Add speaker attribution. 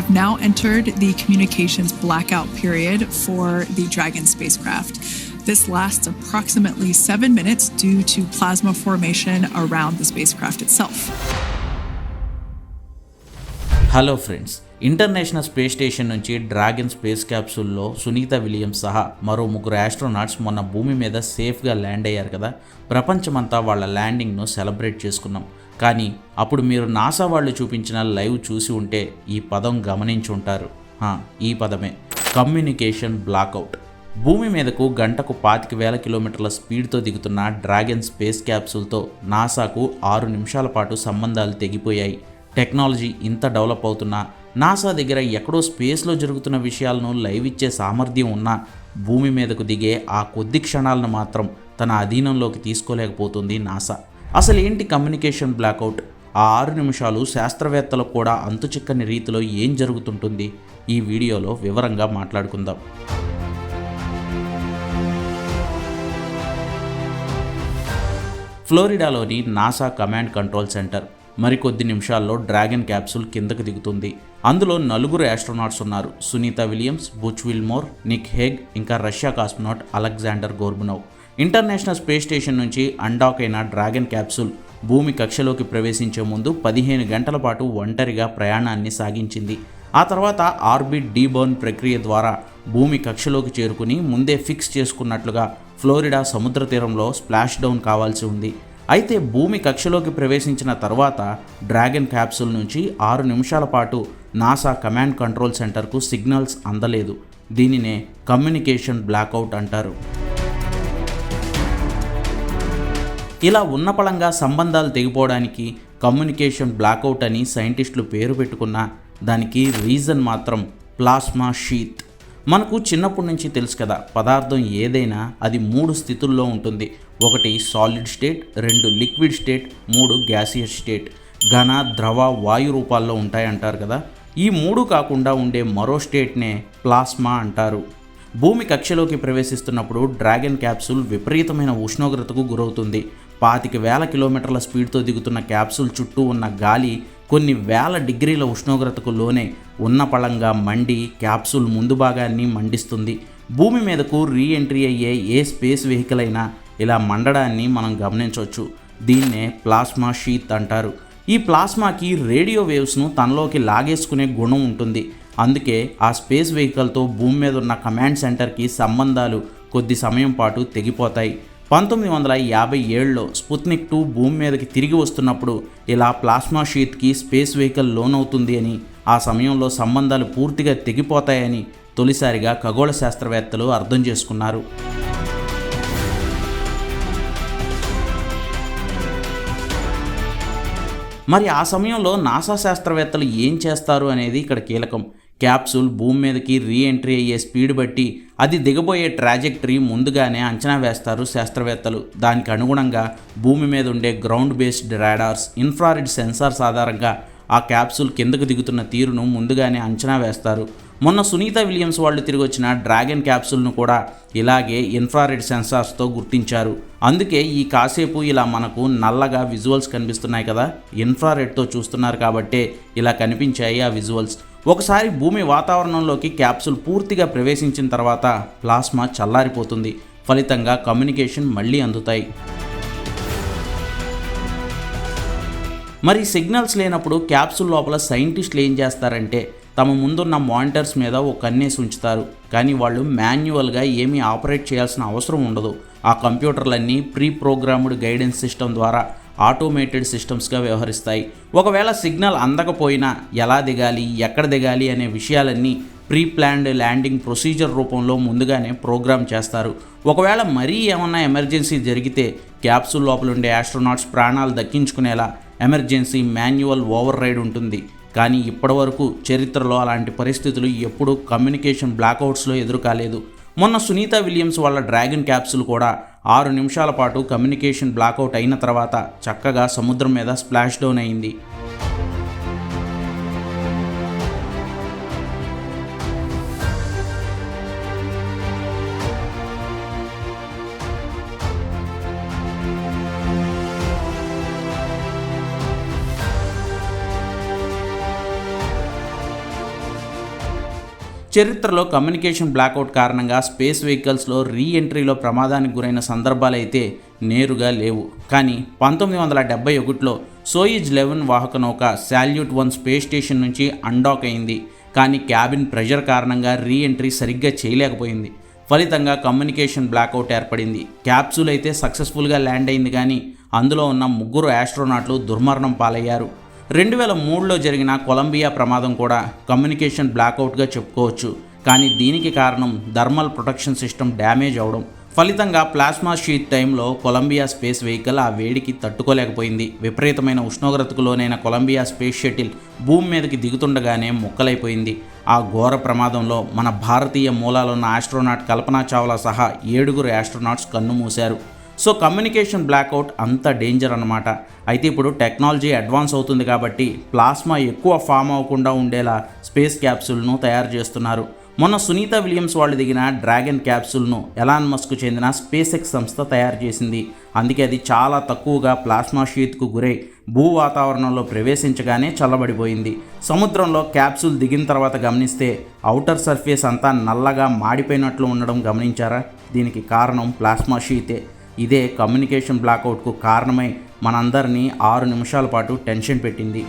Speaker 1: have now entered the communications blackout period for the Dragon spacecraft. This lasts approximately seven minutes due to plasma formation around the spacecraft itself.
Speaker 2: Hello friends international space station నుంచి dragon space క్యాప్సూల్లో Sunita Williams సహా మరో ముగ్గురు astronauts మొన్న భూమి మీద సేఫ్గా land అయ్యారు కదా ప్రపంచమంతా వాళ్ళ ల్యాండింగ్ను సెలబ్రేట్ చేసుకున్నాం కానీ అప్పుడు మీరు నాసా వాళ్ళు చూపించిన లైవ్ చూసి ఉంటే ఈ పదం గమనించి ఉంటారు. ఈ పదమే. కమ్యూనికేషన్ బ్లాక్అవుట్ భూమి మీదకు గంటకు పాతిక వేల కిలోమీటర్ల స్పీడ్తో దిగుతున్న డ్రాగన్ స్పేస్ క్యాప్సూల్తో నాసాకు ఆరు నిమిషాల పాటు సంబంధాలు తెగిపోయాయి. టెక్నాలజీ ఇంత డెవలప్ అవుతున్నా నాసా దగ్గర ఎక్కడో స్పేస్లో జరుగుతున్న విషయాలను లైవ్ ఇచ్చే సామర్థ్యం ఉన్నా భూమి మీదకు దిగే ఆ కొద్ది క్షణాలను మాత్రం తన అధీనంలోకి తీసుకోలేకపోతుంది నాసా. అసలు ఏంటి కమ్యూనికేషన్ బ్లాక్అవుట్? ఆ ఆరు నిమిషాలు శాస్త్రవేత్తలకు కూడా అంతుచిక్కని రీతిలో ఏం జరుగుతుంటుంది? ఈ వీడియోలో వివరంగా మాట్లాడుకుందాం. ఫ్లోరిడాలోని నాసా కమాండ్ కంట్రోల్ సెంటర్ మరికొద్ది నిమిషాల్లో డ్రాగన్ క్యాప్సూల్ కిందకు దిగుతుంది. అందులో నలుగురు యాస్ట్రోనాట్స్ ఉన్నారు. Sunita Williams Butch Wilmore Nick Hague ఇంకా Russia cosmonaut Alexander Gorbunov. International space station నుంచి అన్డాక్ అయిన డ్రాగన్ క్యాప్సూల్ భూమి కక్షలోకి ప్రవేశించే ముందు పదిహేను గంటల పాటు ఒంటరిగా ప్రయాణాన్ని సాగించింది. ఆ తర్వాత ఆర్బిట్ డీబర్న్ ప్రక్రియ ద్వారా భూమి కక్షలోకి చేరుకుని ముందే ఫిక్స్ చేసుకున్నట్లుగా ఫ్లోరిడా సముద్ర తీరంలో స్ప్లాష్ డౌన్ కావాల్సి ఉంది. అయితే భూమి కక్షలోకి ప్రవేశించిన తర్వాత డ్రాగన్ క్యాప్సూల్ నుంచి ఆరు నిమిషాల పాటు నాసా కమాండ్ కంట్రోల్ సెంటర్కు సిగ్నల్స్ అందలేదు. దీనినే కమ్యూనికేషన్ బ్లాక్అవుట్ అంటారు. ఇలా ఉన్నపళంగా సంబంధాలు తెగిపోవడానికి కమ్యూనికేషన్ బ్లాక్అవుట్ అని సైంటిస్టులు పేరు పెట్టుకున్న దానికి రీజన్ మాత్రం ప్లాస్మా షీత్. మనకు చిన్నప్పటి నుంచి తెలుసు కదా పదార్థం ఏదైనా అది మూడు స్థితుల్లో ఉంటుంది. ఒకటి సాలిడ్ స్టేట్ రెండు లిక్విడ్ స్టేట్ మూడు గ్యాసియస్ స్టేట్ ఘన ద్రవ వాయు రూపాల్లో ఉంటాయంటారు కదా. ఈ మూడు కాకుండా ఉండే మరో స్టేట్నే ప్లాస్మా అంటారు. భూమి కక్షలోకి ప్రవేశిస్తున్నప్పుడు డ్రాగన్ క్యాప్సూల్ విపరీతమైన ఉష్ణోగ్రతకు గురవుతుంది. పాతిక వేల కిలోమీటర్ల స్పీడ్తో దిగుతున్న క్యాప్సూల్ చుట్టూ ఉన్న గాలి కొన్ని వేల డిగ్రీల ఉష్ణోగ్రతకు లోనే ఉన్న పళంగా మండి క్యాప్సూల్ ముందు భాగాన్ని మండిస్తుంది. భూమి మీదకు రీ ఎంట్రీ అయ్యే ఏ స్పేస్ వెహికల్ అయినా ఇలా మండడాన్ని మనం గమనించవచ్చు. దీన్నే ప్లాస్మా షీత్ అంటారు. ఈ ప్లాస్మాకి రేడియో వేవ్స్ను తనలోకి లాగేసుకునే గుణం ఉంటుంది. అందుకే ఆ స్పేస్ వెహికల్తో భూమి మీద ఉన్న కమాండ్ సెంటర్కి సంబంధాలు కొద్ది సమయం పాటు తెగిపోతాయి. పంతొమ్మిది వందల యాభై ఏడులో స్పుత్నిక్ టూ భూమి మీదకి తిరిగి వస్తున్నప్పుడు ఇలా ప్లాస్మా షీట్కి స్పేస్ వెహికల్ లోనవుతుంది అని ఆ సమయంలో సంబంధాలు పూర్తిగా తెగిపోతాయని తొలిసారిగా ఖగోళ శాస్త్రవేత్తలు అర్థం చేసుకున్నారు. మరి ఆ సమయంలో నాసా శాస్త్రవేత్తలు ఏం చేస్తారు అనేది ఇక్కడ కీలకం. క్యాప్సూల్ భూమి మీదకి రీ ఎంట్రీ అయ్యే స్పీడ్ బట్టి అది దిగబోయే ట్రాజెక్టరీ ముందుగానే అంచనా వేస్తారు శాస్త్రవేత్తలు. దానికి అనుగుణంగా భూమి మీద ఉండే ground based radars infrared sensors ఆధారంగా ఆ క్యాప్సూల్ కిందకు దిగుతున్న తీరును ముందుగానే అంచనా వేస్తారు. మొన్న సునీత విలియమ్స్ వాళ్ళు తిరిగి వచ్చిన డ్రాగన్ క్యాప్సూల్ను కూడా ఇలాగే ఇన్ఫ్రారెడ్ సెన్సార్స్తో గుర్తించారు. అందుకే ఈ కాసేపు ఇలా మనకు నల్లగా విజువల్స్ కనిపిస్తున్నాయి కదా. ఇన్ఫ్రారెడ్తో చూస్తున్నారు కాబట్టే ఇలా కనిపించాయి ఆ విజువల్స్ ఒకసారి భూమి వాతావరణంలోకి క్యాప్సూల్ పూర్తిగా ప్రవేశించిన తర్వాత ప్లాస్మా చల్లారిపోతుంది. ఫలితంగా కమ్యూనికేషన్ మళ్ళీ అందుతాయి. మరి సిగ్నల్స్ లేనప్పుడు క్యాప్సూల్ లోపల సైంటిస్టులు ఏం చేస్తారంటే తమ ముందున్న మానిటర్స్ మీద ఒక కన్నేసి ఉంచుతారు. కానీ వాళ్ళు మాన్యువల్గా ఏమీ ఆపరేట్ చేయాల్సిన అవసరం ఉండదు. ఆ కంప్యూటర్లన్నీ ప్రీ ప్రోగ్రామ్డ్ గైడెన్స్ సిస్టమ్ ద్వారా ఆటోమేటెడ్ సిస్టమ్స్గా వ్యవహరిస్తాయి. ఒకవేళ సిగ్నల్ అందకపోయినా ఎలా దిగాలి ఎక్కడ దిగాలి అనే విషయాలన్నీ ప్రీ ప్లాన్డ్ ల్యాండింగ్ ప్రొసీజర్ రూపంలో ముందుగానే ప్రోగ్రామ్ చేస్తారు. ఒకవేళ మరీ ఏమన్నా ఎమర్జెన్సీ జరిగితే క్యాప్సూల్ లోపల ఉండే ఆస్ట్రోనాట్స్ ప్రాణాలు దక్కించుకునేలా ఎమర్జెన్సీ మాన్యువల్ ఓవర్ రైడ్ ఉంటుంది. కానీ ఇప్పటివరకు చరిత్రలో అలాంటి పరిస్థితులు ఎప్పుడూ కమ్యూనికేషన్ బ్లాక్అవుట్స్లో ఎదురు కాలేదు మొన్న సునీత విలియమ్స్ వాళ్ళ డ్రాగన్ క్యాప్సూల్ కూడా ఆరు నిమిషాల పాటు కమ్యూనికేషన్ బ్లాకౌట్ అయిన తర్వాత చక్కగా సముద్రం మీద స్ప్లాష్ డౌన్ అయింది. చరిత్రలో కమ్యూనికేషన్ బ్లాక్అవుట్ కారణంగా స్పేస్ వెహికల్స్లో రీ ఎంట్రీలో ప్రమాదానికి గురైన సందర్భాలైతే నేరుగా లేవు. కానీ పంతొమ్మిది వందల డెబ్బై ఒకటిలో సోయిజ్ లెవెన్ వాహక నౌక శాల్యూట్ వన్ స్పేస్ స్టేషన్ నుంచి అన్డాక్ అయింది. కానీ క్యాబిన్ ప్రెషర్ కారణంగా రీ ఎంట్రీ సరిగ్గా చేయలేకపోయింది. ఫలితంగా కమ్యూనికేషన్ బ్లాక్అవుట్ ఏర్పడింది. క్యాప్సూల్ అయితే సక్సెస్ఫుల్గా ల్యాండ్ అయింది కానీ అందులో ఉన్న ముగ్గురు ఆస్ట్రోనాట్లు దుర్మరణం పాలయ్యారు. రెండు వేల మూడులో జరిగిన కొలంబియా ప్రమాదం కూడా కమ్యూనికేషన్ బ్లాక్అవుట్గా చెప్పుకోవచ్చు. కానీ దీనికి కారణం థర్మల్ ప్రొటెక్షన్ సిస్టమ్ డ్యామేజ్ అవడం. ఫలితంగా ప్లాస్మా షీట్ టైంలో కొలంబియా స్పేస్ వెహికల్ ఆ వేడికి తట్టుకోలేకపోయింది. విపరీతమైన ఉష్ణోగ్రతకు లోనైన కొలంబియా స్పేస్ షటిల్ భూమి మీదకి దిగుతుండగానే ముక్కలైపోయింది. ఆ ఘోర ప్రమాదంలో మన భారతీయ మూలాలున్న ఆస్ట్రోనాట్ కల్పనా చావ్లా సహా ఏడుగురు ఆస్ట్రోనాట్స్ కన్నుమూశారు సో కమ్యూనికేషన్ బ్లాక్అవుట్ అంత డేంజర్ అనమాట అయితే ఇప్పుడు టెక్నాలజీ అడ్వాన్స్ అవుతుంది కాబట్టి ప్లాస్మా ఎక్కువ ఫామ్ అవ్వకుండా ఉండేలా స్పేస్ క్యాప్సూల్ను తయారు చేస్తున్నారు. మొన్న సునీత విలియమ్స్ వాళ్ళు దిగిన డ్రాగన్ క్యాప్సూల్ను ఎలాన్ మస్క్ చెందిన స్పేస్ ఎక్స్ సంస్థ తయారు చేసింది. అందుకే అది చాలా తక్కువగా ప్లాస్మా షీత్కు గురై భూ వాతావరణంలో ప్రవేశించగానే చల్లబడిపోయింది. సముద్రంలో క్యాప్సూల్ దిగిన తర్వాత గమనిస్తే ఔటర్ సర్ఫేస్ అంతా నల్లగా మాడిపోయినట్లు ఉండడం గమనించారా? దీనికి కారణం ప్లాస్మా షీతే ఇదే కమ్యూనికేషన్ బ్లాక్అవుట్కు కారణమై మనందరినీ ఆరు నిమిషాల పాటు టెన్షన్ పెట్టింది.